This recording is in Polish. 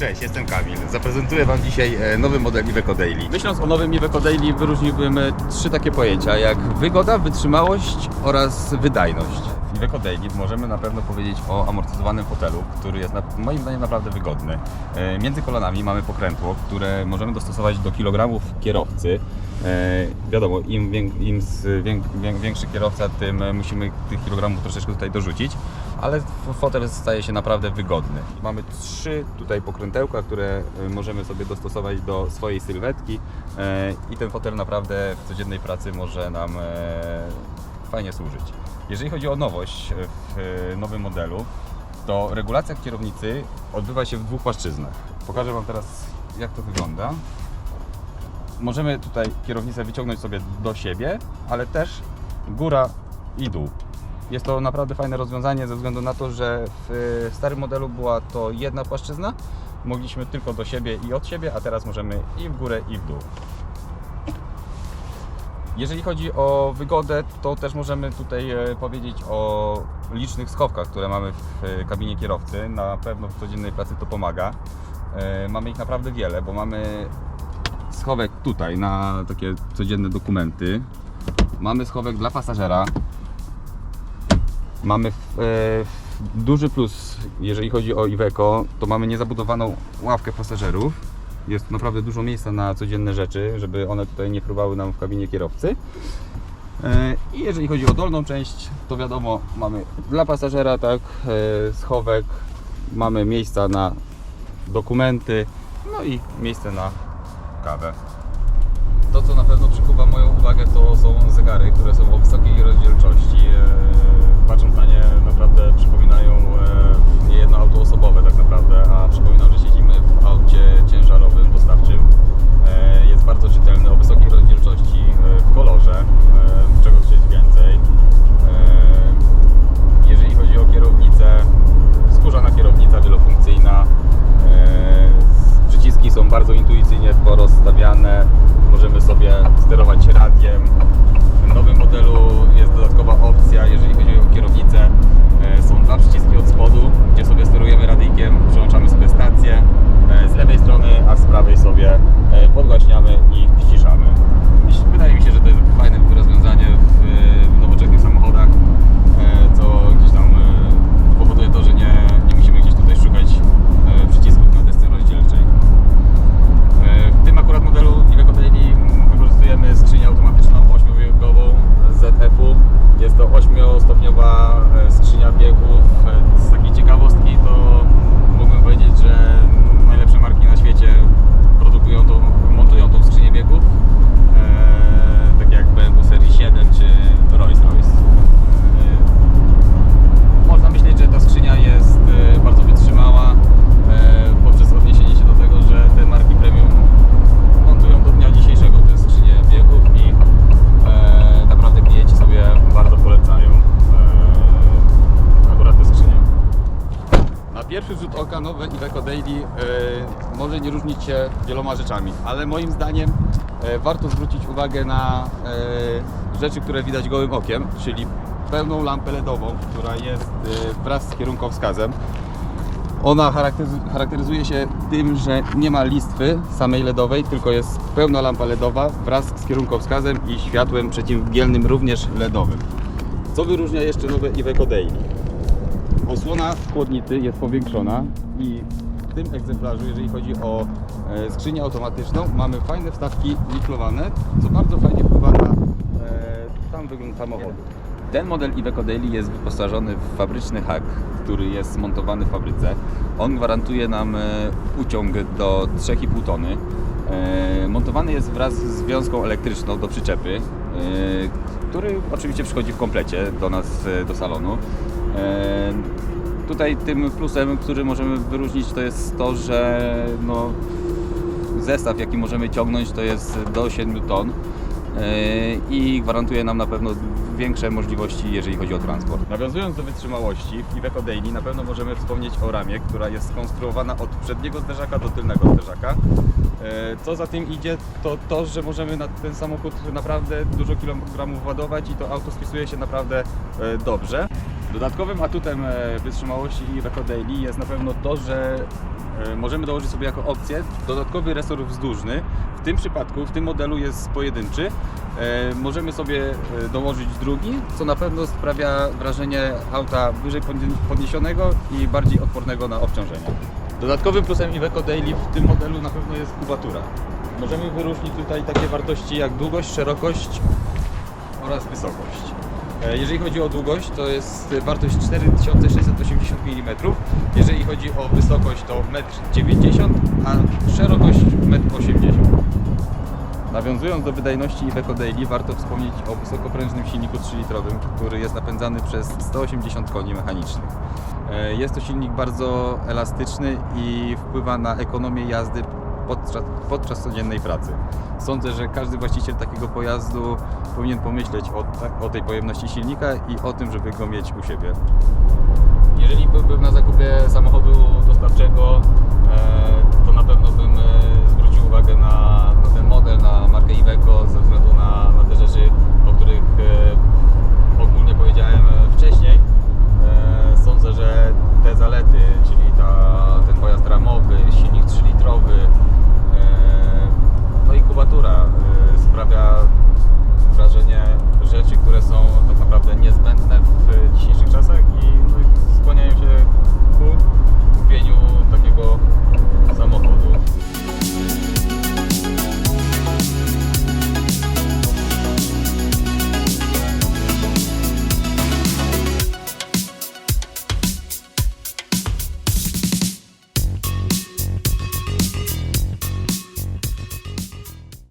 Cześć, jestem Kamil. Zaprezentuję Wam dzisiaj e, nowy model Iveco Daily. Myśląc o nowym Iveco Daily wyróżniłbym e, trzy takie pojęcia jak wygoda, wytrzymałość oraz wydajność. Iveco Daily możemy na pewno powiedzieć o amortyzowanym fotelu, który jest na, moim zdaniem naprawdę wygodny. E, Między kolanami mamy pokrętło, które możemy dostosować do kilogramów kierowcy. E, wiadomo, im, im większy kierowca, tym musimy tych kilogramów troszeczkę tutaj dorzucić, ale fotel staje się naprawdę wygodny. Mamy trzy tutaj pokrętełka, które e, możemy sobie dostosować do swojej sylwetki i ten fotel naprawdę w codziennej pracy może nam fajnie służyć. Jeżeli chodzi o nowość w e, nowym modelu, to regulacja kierownicy odbywa się w dwóch płaszczyznach. Pokażę Wam teraz jak to wygląda możemy tutaj kierownicę wyciągnąć sobie do siebie, ale też góra i dół. Jest to naprawdę fajne rozwiązanie ze względu na to, że w starym modelu była to jedna płaszczyzna. Mogliśmy tylko do siebie i od siebie, a teraz możemy i w górę i w dół. Jeżeli chodzi o wygodę, to też możemy tutaj e, powiedzieć o licznych schowkach, które mamy w e, kabinie kierowcy. Na pewno w codziennej pracy to pomaga. E, Mamy ich naprawdę wiele, bo mamy schowek tutaj na takie codzienne dokumenty. Mamy schowek dla pasażera. Mamy duży plus, jeżeli chodzi o Iveco, to mamy niezabudowaną ławkę pasażerów. Jest naprawdę dużo miejsca na codzienne rzeczy, żeby one tutaj nie fruwały nam w kabinie kierowcy. E, I jeżeli chodzi o dolną część, to wiadomo, mamy dla pasażera tak, e, schowek, mamy miejsca na dokumenty, no i miejsce na kawę. To, co na pewno przykuwa moją uwagę, to intuicyjnie porozstawiane. Możemy sobie sterować radiem. W nowym modelu jest dodatkowa opcja, jeżeli chodzi o kierownicę. E, Są dwa przyciski od spodu, gdzie sobie sterujemy radyjkiem, przełączamy sobie stację nowe Iveco Daily e, może nie różnić się wieloma rzeczami, ale moim zdaniem e, warto zwrócić uwagę na e, rzeczy, które widać gołym okiem, czyli pełną lampę LEDową, która jest wraz z kierunkowskazem. Ona charakteryz- charakteryzuje się tym, że nie ma listwy samej LEDowej, tylko jest pełna lampa LEDowa wraz z kierunkowskazem i światłem przeciwmgielnym również LEDowym. Co wyróżnia jeszcze nowe Iveco Daily? Osłona chłodnicy jest powiększona i w tym egzemplarzu, jeżeli chodzi o e, skrzynię automatyczną, mamy fajne wstawki niklowane, co bardzo fajnie wpływa na e, sam wygląd samochodu. Ten model Iveco Daily jest wyposażony w fabryczny hak, który jest montowany w fabryce. On gwarantuje nam e, uciąg do 3,5 tony. Montowany jest wraz z wiązką elektryczną do przyczepy, który oczywiście przychodzi w komplecie do nas, do salonu. E, Tutaj tym plusem, który możemy wyróżnić, to jest to, że no, zestaw, jaki możemy ciągnąć, to jest do 7 ton e, i gwarantuje nam na pewno większe możliwości, jeżeli chodzi o transport. Nawiązując do wytrzymałości, w Iveco Daily na pewno możemy wspomnieć o ramie, która jest skonstruowana od przedniego zderzaka do tylnego zderzaka. E, Co za tym idzie, to to, że możemy na ten samochód naprawdę dużo kilogramów ładować i to auto spisuje się naprawdę dobrze. Dodatkowym atutem e, wytrzymałości Iveco Daily jest na pewno to, że e, możemy dołożyć sobie jako opcję dodatkowy resor wzdłużny. W tym przypadku, w tym modelu jest pojedynczy. E, Możemy sobie dołożyć drugi, co na pewno sprawia wrażenie auta wyżej podnie- podniesionego i bardziej odpornego na obciążenia. Dodatkowym plusem Iveco Daily w tym modelu na pewno jest kubatura. Możemy wyróżnić tutaj takie wartości jak długość, szerokość oraz wysokość. E, Jeżeli chodzi o długość, to jest wartość 4680 mm. Jeżeli chodzi o wysokość, to 1,90 m, a szerokość 1,80 m. Nawiązując do wydajności Iveco Daily, warto wspomnieć o wysokoprężnym silniku 3-litrowym, który jest napędzany przez 180 koni mechanicznych. E, Jest to silnik bardzo elastyczny i wpływa na ekonomię jazdy podczas, podczas codziennej pracy. Sądzę, że każdy właściciel takiego pojazdu powinien pomyśleć o, ta- o tej pojemności silnika i o tym, żeby go mieć u siebie. Jeżeli byłbym na zakupie